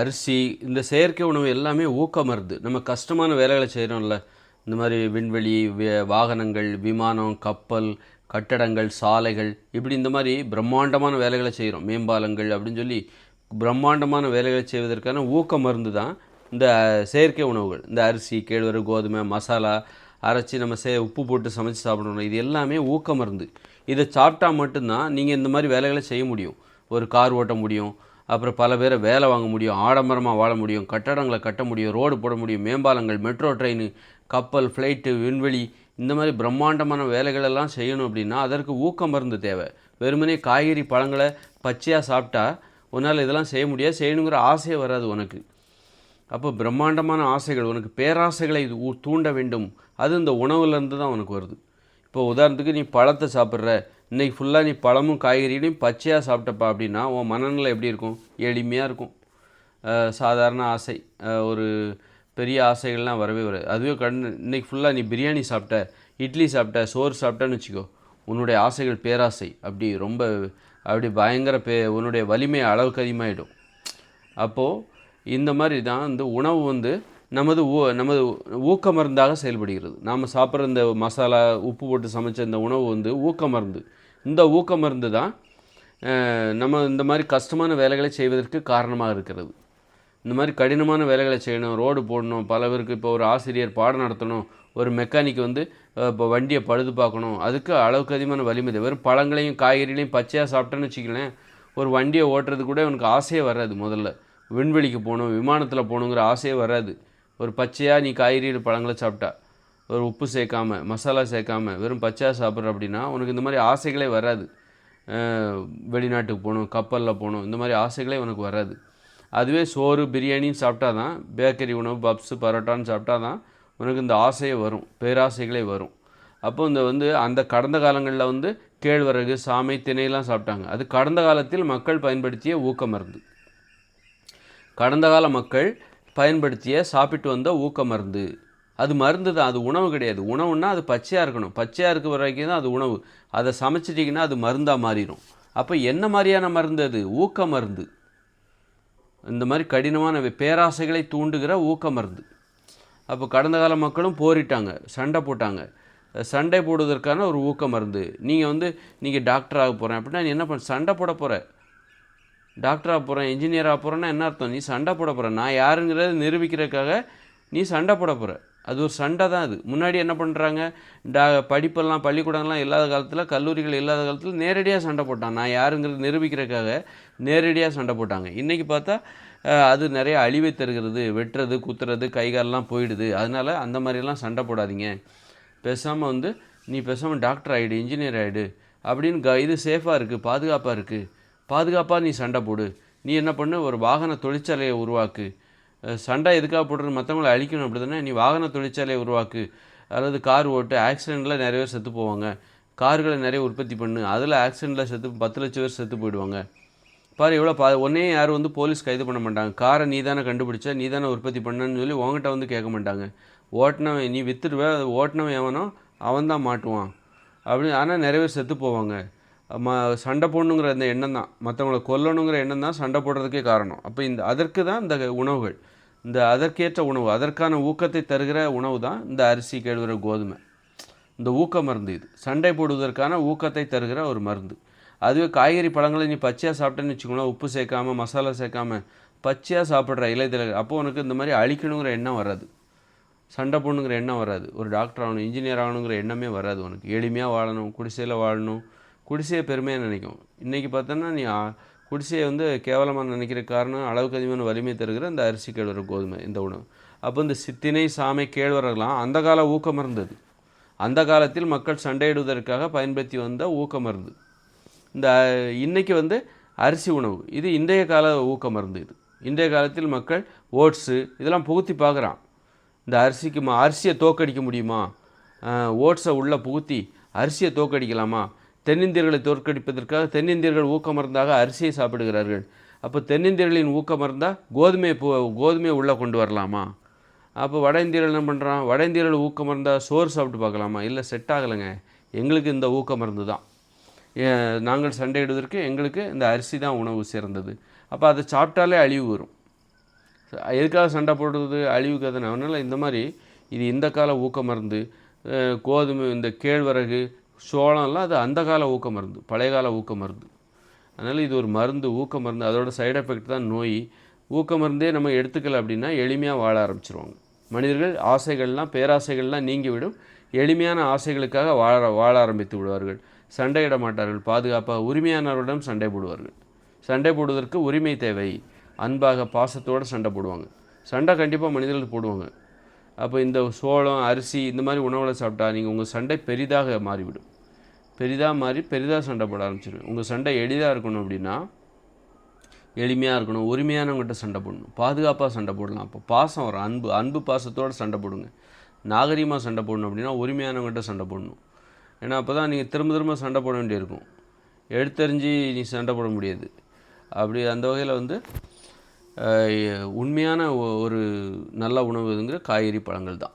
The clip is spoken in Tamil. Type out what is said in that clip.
அரிசி இந்த செயற்கை உணவு எல்லாமே ஊக்க மருந்து நம்ம கஷ்டமான வேலைகளை செய்கிறோம்ல இந்த மாதிரி விண்வெளி வாகனங்கள் விமானம் கப்பல் கட்டடங்கள் சாலைகள் இப்படி இந்த மாதிரி பிரம்மாண்டமான வேலைகளை செய்கிறோம் மேம்பாலங்கள் அப்படின்னு சொல்லி பிரம்மாண்டமான வேலைகளை செய்வதற்கான ஊக்க மருந்து தான் இந்த செயற்கை உணவுகள். இந்த அரிசி கேழ்வரகு கோதுமை மசாலா அரைச்சி நம்ம சே உப்பு போட்டு சமைச்சு சாப்பிடணும் இது எல்லாமே ஊக்க மருந்து இதை சாப்பிட்டா மட்டும்தான் நீங்கள் இந்த மாதிரி வேலைகளை செய்ய முடியும். ஒரு கார் ஓட்ட முடியும். அப்புறம் பல பேரை வேலை வாங்க முடியும் ஆடம்பரமாக வாழ முடியும் கட்டடங்களை கட்ட முடியும் ரோடு போட முடியும் மேம்பாலங்கள் மெட்ரோ ட்ரெயின் கப்பல் ஃப்ளைட்டு விண்வெளி இந்த மாதிரி பிரம்மாண்டமான வேலைகளெல்லாம் செய்யணும் அப்படின்னா அதற்கு ஊக்க மருந்து தேவை. வெறுமனே காய்கறி பழங்களை பச்சையாக சாப்பிட்டா உன்னால் இதெல்லாம் செய்ய முடியாது செய்யணுங்கிற ஆசையே வராது உனக்கு. அப்போ பிரம்மாண்டமான ஆசைகள் உனக்கு பேராசைகளை இது தூண்ட வேண்டும். அது இந்த உணவுலேருந்து தான் உனக்கு வருது. இப்போ உதாரணத்துக்கு நீ பழத்தை சாப்பிட்ற. இன்னைக்கு ஃபுல்லாக நீ பழமும் காய்கறிகளையும் பச்சையாக சாப்பிட்டப்பா அப்படின்னா உன் மனநிலை எப்படி இருக்கும்? எளிமையாக இருக்கும். சாதாரண ஆசை. ஒரு பெரிய ஆசைகள்லாம் வரவே வராது. அதுவே கண் இன்னைக்கு ஃபுல்லாக நீ பிரியாணி சாப்பிட்ட இட்லி சாப்பிட்ட சோறு சாப்பிட்டேன்னு வச்சுக்கோ உன்னுடைய ஆசைகள் பேராசை. அப்படி ரொம்ப அப்படி பயங்கர பே உன்னுடைய வலிமை அளவுக்கு அதிகமாகிடும் அப்போது இந்த மாதிரி தான் இந்த உணவு வந்து நமது ஊ நமது ஊக்க மருந்தாக செயல்படுகிறது. நாம் சாப்பிட்ற இந்த மசாலா உப்பு போட்டு சமைச்ச இந்த உணவு வந்து ஊக்க மருந்து இந்த ஊக்க மருந்து தான் நம்ம இந்த மாதிரி கஷ்டமான வேலைகளை செய்வதற்கு காரணமாக இருக்கிறது. இந்த மாதிரி கடினமான வேலைகளை செய்யணும் ரோடு போடணும் பல பேருக்கு இப்போ ஒரு ஆசிரியர் பாடம் நடத்தணும் ஒரு மெக்கானிக் வந்து இப்போ வண்டியை பழுது பார்க்கணும் அதுக்கு அளவுக்கு அதிகமான வலிமை தேவை. வெறும் பழங்களையும் காய்கறிகளையும் பச்சையாக சாப்பிட்டேன்னு வச்சுக்கலேன் ஒரு வண்டியை ஓட்டுறது கூட உனக்கு ஆசையே வராது முதல்ல. விண்வெளிக்கு போகணும் விமானத்தில் போகணுங்கிற ஆசையே வராது. ஒரு பச்சையாக நீ காய்கறி பழங்களை சாப்பிட்டா ஒரு உப்பு சேர்க்காம மசாலா சேர்க்காம வெறும் பச்சையாக சாப்பிட்ற அப்படின்னா உனக்கு இந்த மாதிரி ஆசைகளே வராது. வெளிநாட்டுக்கு போகணும் கப்பலில் போகணும் இந்த மாதிரி ஆசைகளே உனக்கு வராது. அதுவே சோறு பிரியாணின்னு சாப்பிட்டா தான் பேக்கரி உணவு பப்ஸு பரோட்டான்னு சாப்பிட்டா தான் உனக்கு இந்த ஆசையே வரும் பேராசைகளே வரும். அப்போ இந்த வந்து அந்த கடந்த காலங்களில் வந்து கேழ்வரகு சாமை திணையெல்லாம் சாப்பிட்டாங்க. அது கடந்த காலத்தில் மக்கள் பயன்படுத்திய ஊக்க மருந்து. கடந்த கால மக்கள் பயன்படுத்திய சாப்பிட்டு வந்த ஊக்க மருந்து. அது மருந்து தான் அது உணவு கிடையாது. உணவுன்னா அது பச்சையாக இருக்கணும். பச்சையாக இருக்கிற வரைக்கும் தான் அது உணவு. அதை சமைச்சிட்டிங்கன்னா அது மருந்தாக மாறிடும் அப்போ என்ன மாதிரியான மருந்து அது? ஊக்க மருந்து. இந்த மாதிரி கடினமான பேராசைகளை தூண்டுகிற ஊக்க மருந்து. அப்போ கடந்த கால மக்களும் போரிட்டாங்க. சண்டை போட்டாங்க. சண்டை போடுவதற்கான ஒரு ஊக்க மருந்து. நீங்கள் வந்து நீங்கள் டாக்டர் ஆக போகிறேன் அப்படின்னா நீ என்ன பண்ண சண்டை போட போகிற டாக்டராக போகிறேன் இன்ஜினியராக போகிறேன்னா என்ன அர்த்தம்? நீ சண்டை போட போகிற நான் யாருங்கிறத நிரூபிக்கிறதுக்காக நீ சண்டை போட போகிற அது ஒரு சண்டை தான் அது. முன்னாடி என்ன பண்ணுறாங்க டா படிப்பெல்லாம் பள்ளிக்கூடங்கள்லாம் இல்லாத காலத்தில் கல்லூரிகள் இல்லாத காலத்தில் நேரடியாக சண்டை போட்டான் நான் யாருங்கிறது நிரூபிக்கிறதுக்காக நேரடியாக சண்டை போட்டாங்க. இன்றைக்கி பார்த்தா அது நிறைய அழிவை தருகிறது. வெட்டுறது குத்துறது கை காலெல்லாம் போயிடுது. அதனால் அந்த மாதிரிலாம் சண்டை போடாதீங்க. பேசாமல் வந்து நீ பேசாமல் டாக்டர் ஆகிடு இன்ஜினியர் ஆகிடு அப்படின்னு க இது சேஃபாக இருக்குது பாதுகாப்பாக இருக்குது பாதுகாப்பாக நீ சண்டை போடு. நீ என்ன பண்ணு? ஒரு வாகன தொழிற்சாலையை உருவாக்கு. சண்டை எதுக்காக போடுறது மற்றவங்களை அழிக்கணும் அப்படி தானே நீ வாகன தொழிற்சாலையை உருவாக்கு. அல்லது கார் ஓட்டு ஆக்சிடெண்ட்டில் நிறைய பேர் செத்து போவாங்க. கார்களை நிறைய உற்பத்தி பண்ணு. அதில் ஆக்சிடெண்ட்டில் செத்து பத்து லட்சம் பேர் செத்து போயிடுவாங்க. பாரு எவ்வளோ பா உடனே யாரும் வந்து போலீஸ் கைது பண்ண மாட்டாங்க. காரை நீ தானே கண்டுபிடிச்ச நீ தானே உற்பத்தி பண்ணன்னு சொல்லி உங்ககிட்ட வந்து கேட்க மாட்டாங்க. ஓட்டினவன் நீ வித்துடுவே ஓட்டினவன் எவனோ அவன் தான் மாட்டுவான். அப்படி ஆனால் நிறைய பேர் செத்து போவாங்க. ம சண்டை போடணுங்கிற அந்த எண்ணம் தான். மற்றவங்களை கொல்லணுங்கிற எண்ணம் தான் சண்டை போடுறதுக்கே காரணம். அப்போ இந்த அதற்கு தான் இந்த உணவுகள் இந்த அதற்கேற்ற உணவு அதற்கான ஊக்கத்தை தருகிற உணவு தான் இந்த அரிசி கேழ்வர கோதுமை. இந்த ஊக்க மருந்து இது. சண்டை போடுவதற்கான ஊக்கத்தை தருகிற ஒரு மருந்து. அதுவே காய்கறி பழங்களை நீ பச்சையாக சாப்பிட்டேன்னு வச்சுக்கோங்களேன் உப்பு சேர்க்காம மசாலா சேர்க்காம பச்சையாக சாப்பிட்ற இலைதழ அப்போது உனக்கு இந்த மாதிரி அழிக்கணுங்கிற எண்ணம் வராது. சண்டை போடணுங்கிற எண்ணம் வராது. ஒரு டாக்டர் ஆகணும் இன்ஜினியர் ஆகணுங்கிற எண்ணமே வராது உனக்கு. எளிமையாக வாழணும் குடிசையில் வாழணும் குடிசையை பெருமையாக நினைக்கும். இன்றைக்கி பார்த்தோன்னா நீ குடிசையை வந்து கேவலமாக நினைக்கிற காரணம் அளவுக்கு அதிகமான வலிமை தருகிற இந்த அரிசி கேழ்வரகு கோதுமை இந்த உணவு. அப்போ இந்த சித்தினை சாமை கேழ்வரகுலாம் அந்த கால ஊக்க இருந்தது. அந்த காலத்தில் மக்கள் சண்டையிடுவதற்காக பயன்படுத்தி வந்த ஊக்க மருந்து இந்த இன்றைக்கி வந்து அரிசி உணவு இது இன்றைய கால ஊக்க மருந்து இது இன்றைய காலத்தில் மக்கள் ஓட்ஸு இதெல்லாம் புகுத்தி பார்க்குறான். இந்த அரிசிக்கு மா அரிசியை தோக்கடிக்க முடியுமா? ஓட்ஸை உள்ளே புகுத்தி அரிசியை தோக்கடிக்கலாமா? தென்னிந்தியர்களை தோற்கடிப்பதற்காக தென்னிந்தியர்கள் ஊக்க மருந்தாக அரிசியை சாப்பிடுகிறார்கள். அப்போ தென்னிந்தியர்களின் ஊக்கமருந்தால் கோதுமையை கோதுமை கோதுமையை உள்ளே கொண்டு வரலாமா? அப்போ வட இந்தியர்கள் என்ன பண்ணுறான் வட இந்தியர்கள் ஊக்கமருந்தால் சோறு சாப்பிட்டு பார்க்கலாமா? இல்லை செட் ஆகலைங்க. எங்களுக்கு இந்த ஊக்க மருந்து தான் நாங்கள் சண்டையிடுவதற்கு எங்களுக்கு இந்த அரிசி தான் உணவு சிறந்தது. அப்போ அதை சாப்பிட்டாலே அழிவு வரும். எதுக்காக சண்டை போடுறது? அழிவுக்கு தானே அதனால் இந்த மாதிரி இது இந்த கால ஊக்க மருந்து கோதுமை இந்த கேழ்வரகு சோளம்லாம் அது அந்த கால ஊக்க மருந்து பழைய கால ஊக்க மருந்து. அதனால் இது ஒரு மருந்து ஊக்க மருந்து. அதோட சைடு எஃபெக்ட் தான் நோய். ஊக்க மருந்தே நம்ம எடுத்துக்கல அப்படின்னா எளிமையாக வாழ ஆரம்பிச்சிருவாங்க. மனிதர்கள் ஆசைகள்லாம் பேராசைகள்லாம் நீங்கிவிடும். எளிமையான ஆசைகளுக்காக வாழ வாழ ஆரம்பித்து விடுவார்கள். சண்டையிட மாட்டார்கள். பாதுகாப்பாக உரிமையானவரிடம் சண்டை போடுவார்கள். சண்டை போடுவதற்கு உரிமை தேவை. அன்பாக பாசத்தோடு சண்டை போடுவாங்க. சண்டை கண்டிப்பாக மனிதர்கள் போடுவாங்க. அப்போ இந்த சோளம் அரிசி இந்த மாதிரி உணவுகளை சாப்பிட்டா நீங்கள் உங்கள் சண்டை பெரிதாக மாறிவிடும். பெரிதாக மாறி பெரிதாக சண்டை போட ஆரம்பிச்சிடும் உங்கள் சண்டை எளிதாக இருக்கணும் அப்படின்னா எளிமையாக இருக்கணும். உரிமையானவங்ககிட்ட சண்டை போடணும். பாதுகாப்பாக சண்டை போடலாம். அப்போ பாசம் வரும். அன்பு அன்பு பாசத்தோடு சண்டை போடுங்க. நாகரீகமாக சண்டை போடணும் அப்படின்னா உரிமையானவங்ககிட்ட சண்டை போடணும். ஏன்னா அப்போ தான் நீங்கள் திரும்ப திரும்ப சண்டை போட வேண்டியிருக்கும். எடுத்தறிஞ்சு நீ சண்டை போட முடியாது. அப்படி அந்த வகையில் வந்து உண்மையான ஒரு நல்ல உணவுங்கிற காய்கறி பழங்கள் தான்